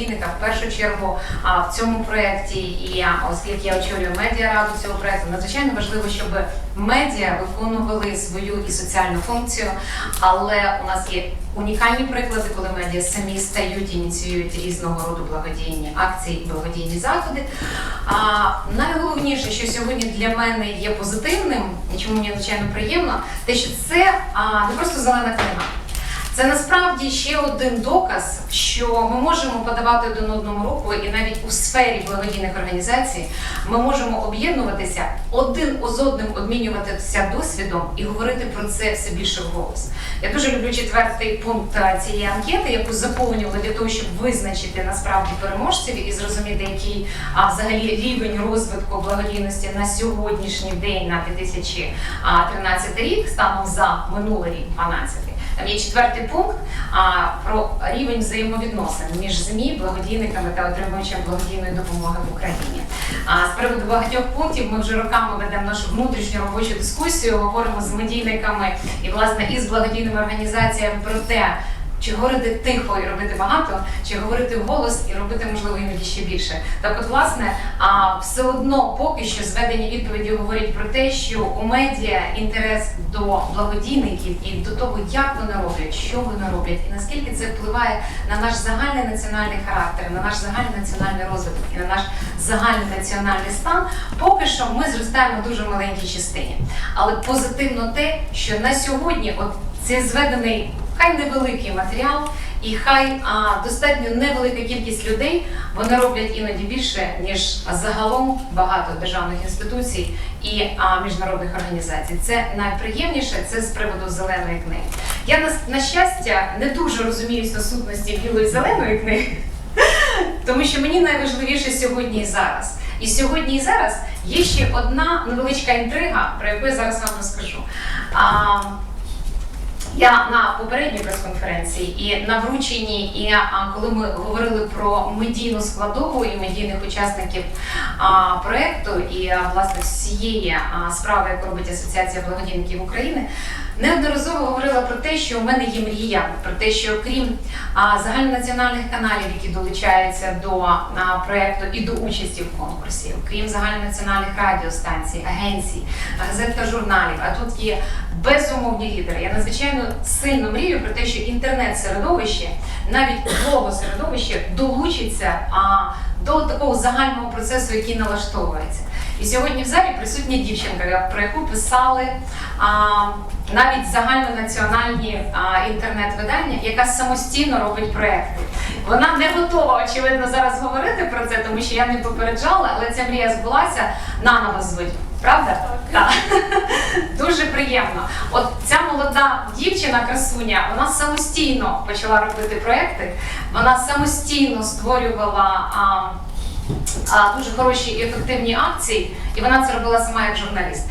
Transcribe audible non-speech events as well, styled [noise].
благодійника в першу чергу в цьому проєкті. І оскільки я очолюю медіараду цього проєкту, надзвичайно важливо, щоб медіа виконували свою і соціальну функцію. Але у нас є унікальні приклади, коли медіа самі стають, ініціюють різного роду благодійні акції, і благодійні заходи. А найголовніше, що сьогодні для мене є позитивним, і чому мені надзвичайно приємно, те, що це а, не просто зелена книга. Це насправді ще один доказ, що ми можемо подавати один одному руку, і навіть у сфері благодійних організацій ми можемо об'єднуватися один з одним, обмінюватися досвідом і говорити про це все більше вголос. Я дуже люблю четвертий пункт е, цієї анкети, яку заповнювали для того, щоб визначити насправді переможців і зрозуміти, який а, взагалі рівень розвитку благодійності на сьогоднішній день на 2013 рік станом за минулий рік 12. Там є четвертий пункт а, про рівень взаємовідносин між ЗМІ, благодійниками та отримувачем благодійної допомоги в Україні. А з приводу багатьох пунктів ми вже роками ведемо нашу внутрішню робочу дискусію, говоримо з медійниками і власне із благодійними організаціями про те. Чи говорити тихо і робити багато, чи говорити вголос і робити можливо іноді ще більше. Так, от, власне, а все одно поки що зведені відповіді говорять про те, що у медіа інтерес до благодійників і до того, як вони роблять, що вони роблять, і наскільки це впливає на наш загальний національний характер, на наш загальний національний розвиток і на наш загальний національний стан, поки що ми зростаємо в дуже маленькій частині. Але позитивно те, що на сьогодні, от цей зведений хай невеликий матеріал, і хай а, достатньо невелика кількість людей вони роблять іноді більше ніж загалом багато державних інституцій і а, міжнародних організацій. Це найприємніше. Це з приводу зеленої книги. Я на, на щастя не дуже розуміюсь на сутності білої зеленої книги, [laughs] тому що мені найважливіше сьогодні і зараз. І сьогодні і зараз є ще одна невеличка інтрига, про яку я зараз вам розкажу. Я на попередній прес-конференції і на врученні, і коли ми говорили про медійну складову і медійних учасників проекту, і власне всієї справи, яку робить Асоціація благодійників України, неодноразово говорила про те, що у мене є мрія, про те, що крім загальнонаціональних каналів, які долучаються до проекту і до участі в конкурсі, крім загальнонаціональних радіостанцій, агенцій, газет та журналів, а тут є безумовні лідери. Я надзвичайно сильно мрію про те, що інтернет-середовище, навіть блогосередовище долучиться а, до такого загального процесу, який налаштовується. І сьогодні в залі присутня дівчинка, про яку писали а, навіть загальнонаціональні інтернет-видання, яка самостійно робить проекти. Вона не готова, очевидно, зараз говорити про це, тому що я не попереджала, але ця мрія збулася. Наново звуть. Правда? Так. Дуже приємно. От ця молода дівчина, красуня, вона самостійно почала робити проекти, вона самостійно створювала а, а, дуже хороші і ефективні акції, і вона це робила сама як журналіст.